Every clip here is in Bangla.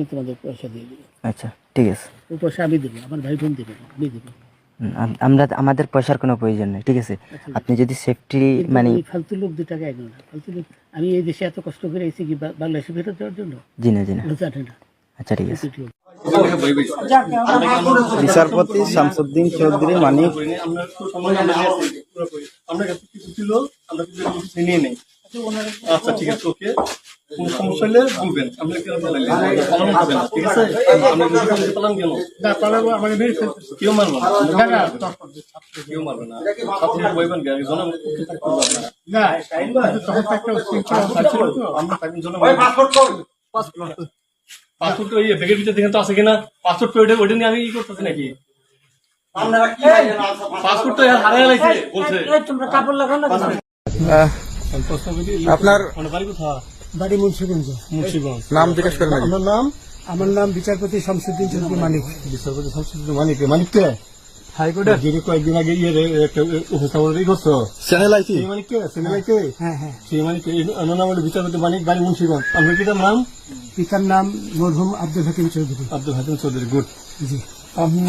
আমি তোমাদের পয়সা দিয়ে দেবো আচ্ছা ঠিক আছে। ও পয়সা আমি দেবো আমার ভাই বোন দেবে আমি দেবো। আমরা আমাদের পয়সার কোনো প্রয়োজন নেই ঠিক আছে? আপনি যদি সেফটি মানে ফালতু লোক দু টাকা এগো না ফালতু লোক আমি এই দেশে এত কষ্ট করে এসেছি কি বাংলাদেশে ফেরত দেওয়ার জন্য? জি না জি না। আচ্ছা ঠিক আছে। বিচারপতি শামসুদ্দিন চৌধুরী মানিক। আমরা কাছে কিছু ছিল আমরা কিছু নিয়ে নেই। আচ্ছা ঠিক আছে ওকে। কোন সমস্যা হলে বলবেন। আমরা কেন পালাইলেন পালানো হবে না ঠিক আছে? আমরা পালান কেন? না পালাবো আমাকে মেরে ফেলতেছে কেউ মারবে না। না না কেউ মারবে না। ছাত্র বইবেন কে? একজন না তখন একটা উচ্ছৃঙ্খলা ছিল আমরা তাকে জন্য পাসপোর্ট ওই ব্যাগের ভিতরে দেখেন তো আছে কিনা? পাসপোর্ট ওইটা ওইটা নিয়ে আমি ই করতেছি নাকি? পাসপোর্ট তো হারাই লাগছে বলছে। আপনার মানে বাড়ি কোথায়? বাড়ি মুন্সিগঞ্জ। মুন্সিগঞ্জ। নাম জিজ্ঞেস করেন। আপনার নাম আমার নাম বিচারপতি শামসুদ্দিন চৌধুরী মানিক। বিচারপতি শামসুদ্দিন মানিক। মানিক কে? হাইকোর্টের কয়েকদিন আগে ইয়ে উপস্থাপন করছ। চ্যানেল মানিক কে? হ্যাঁ হ্যাঁ। সেই মানিক আমার নাম হলো বিচারপতি মানিক বাড়ি মুন্সিগঞ্জ। আপনার নাম? পিতার নাম মরহুম আব্দুল হাকিম চৌধুরী। আব্দুল হাকিম চৌধুরী গুড। জি। আপনি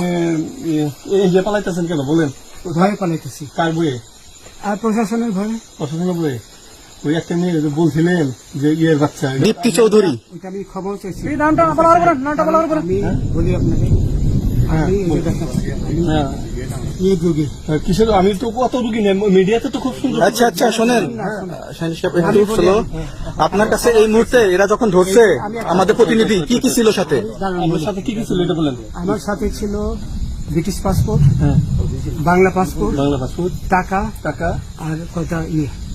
এই যে পালাইতেছেন কেন? বলেন। ভয়ে পালাইতেছি। কার বইয়ে আর প্রশাসনের ভয়ে। প্রশাসনের বইয়ে ওই একটা মেয়ে বলছিলেন যে ইয়ের বাচ্চা দীপ্তি চৌধুরী। এটা আমি খবর চাইছি। নামটা আমি হ্যাঁ। এই আমি তো কত রুগী নেই মিডিয়াতে তো খুব সুন্দর আচ্ছা আচ্ছা শোনেন। স্লো আপনার কাছে এই মুহূর্তে এরা যখন ধরছে আমাদের প্রতিনিধি কি কি ছিল সাথে? সাথে কি কি ছিল এটা বলেন। আমার সাথে ছিল ব্রিটিশ পাসপোর্ট হ্যাঁ। বাংলা পাসপোর্ট বাংলা পাসপোর্ট টাকা টাকা। আর কয়টা ইয়ে।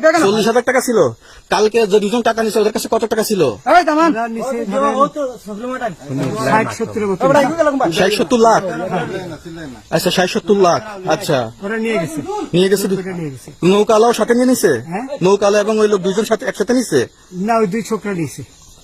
চল্লিশ হাজার টাকা ছিল। কালকে যে দুজন টাকা নিছে ওদের কাছে কত টাকা ছিল? ষাট সত্তরের মতো। ষাট সত্তর লাখ? আচ্ছা ষাট সত্তর লাখ। আচ্ছা। নিয়ে গেছে। নিয়ে গেছে দু- ওটা নিয়ে গেছে। নৌকালাও সাথে নিয়ে নিছে? হ্যাঁ। নৌকালা এবং ওই লোক দুজন সাথে একসাথে নিছে? না ওই দুই ছোকরা নিয়েছে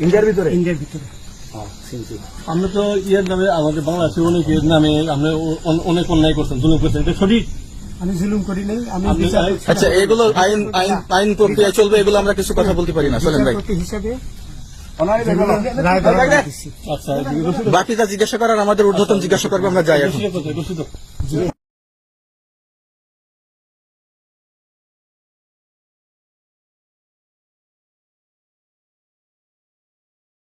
ইন্ডিয়ার ভিতরে? ইন্ডিয়ার ভিতরে। আমরা তো ইয়ের নামে আমাদের বাংলাদেশে অনেক ইয়ের নামে আমরা অনেক অন্যায় করছেন জুলুম করছেন। এটা সঠিক? আমি জুলুম করি নাই আমি আচ্ছা এগুলো আইন আইন আইন প্রক্রিয়া চলবে এগুলো আমরা কিছু কথা বলতে পারি না চলেন ভাই। হিসাবে। আচ্ছা রসিদ বাকি যা জিজ্ঞাসা করার আমাদের ঊর্ধ্বতন জিজ্ঞাসা করবে আমরা যাই এখন? রসিদ